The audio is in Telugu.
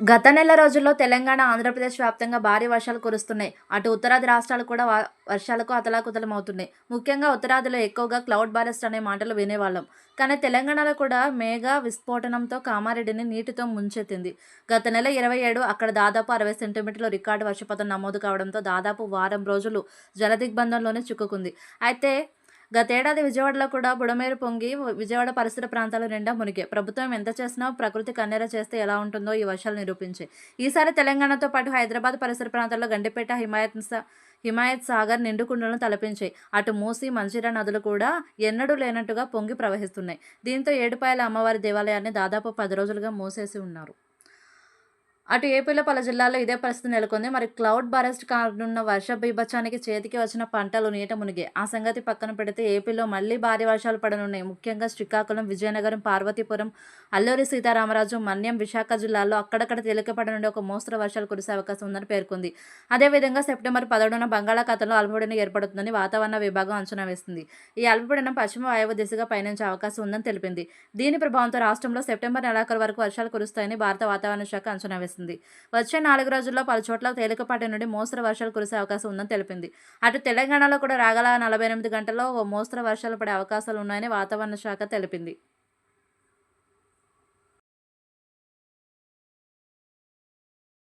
గత నెల రోజుల్లో తెలంగాణ ఆంధ్రప్రదేశ్ వ్యాప్తంగా భారీ వర్షాలు కురుస్తున్నాయి. అటు ఉత్తరాది రాష్ట్రాలు కూడా వర్షాలకు అతలాకుతలమవుతున్నాయి. ముఖ్యంగా ఉత్తరాదిలో ఎక్కువగా క్లౌడ్ బారెస్ట్ అనే మాటలు వినేవాళ్ళం. కానీ తెలంగాణలో కూడా మేఘ విస్ఫోటనంతో కామారెడ్డిని నీటితో ముంచెత్తింది. గత నెల ఇరవై ఏడు అక్కడ దాదాపు అరవై సెంటీమీటర్ల రికార్డు వర్షపాతం నమోదు కావడంతో దాదాపు వారం రోజులు జలదిగ్బంధంలోనే చిక్కుకుంది. అయితే గతేడాది విజయవాడలో కూడా బుడమేరు పొంగి విజయవాడ పరిసర ప్రాంతాల నిండా మునిగే ప్రభుత్వం ఎంత చేసినా ప్రకృతి కన్నెర చేస్తే ఎలా ఉంటుందో ఈ వర్షాలు నిరూపించాయి. ఈసారి తెలంగాణతో పాటు హైదరాబాద్ పరిసర ప్రాంతాల్లో గండిపేట హిమాయత్ హిమాయత్ సాగర్ నిండుకుండలను తలపించాయి. అటు మూసి మంచిరా నదులు కూడా ఎన్నడూ లేనట్టుగా పొంగి ప్రవహిస్తున్నాయి. దీంతో ఏడుపాయల అమ్మవారి దేవాలయాన్ని దాదాపు పది రోజులుగా మూసేసి ఉన్నారు. అటు ఏపీలో పలు జిల్లాల్లో ఇదే పరిస్థితి నెలకొంది. మరి క్లౌడ్ బరెస్ట్ కానున్న వర్ష బీభత్సానికి చేతికి వచ్చిన పంటలు నీట మునిగే ఆ సంగతి పక్కన పెడితే ఏపీలో మళ్ళీ భారీ వర్షాలు పడనున్నాయి. ముఖ్యంగా శ్రీకాకుళం విజయనగరం పార్వతీపురం అల్లూరి సీతారామరాజు మన్యం విశాఖ జిల్లాల్లో అక్కడక్కడ తేలికపడి నుండి ఒక మోస్తరు వర్షాలు కురిసే అవకాశం ఉందని పేర్కొంది. అదేవిధంగా సెప్టెంబర్ పదకొండున బంగాళాఖాతంలో అల్పపీడనం ఏర్పడుతుందని వాతావరణ విభాగం అంచనా వేసింది. ఈ అల్పపీడనం పశ్చిమ వాయువు దిశగా పయనించే అవకాశం ఉందని తెలిపింది. దీని ప్రభావంతో రాష్ట్రంలో సెప్టెంబర్ నెలాఖరు వరకు వర్షాలు కురుస్తాయని భారత వాతావరణ శాఖ అంచనా వేసింది. వచ్చే నాలుగు రోజుల్లో పలు చోట్ల తేలికపాటి నుండి మోస్తరు వర్షాలు కురిసే అవకాశం ఉందని తెలిపింది. అటు తెలంగాణలో కూడా రాగల నలభై ఎనిమిది గంటల్లో ఓ మోస్తరు వర్షాలు పడే అవకాశాలు ఉన్నాయని వాతావరణ శాఖ తెలిపింది.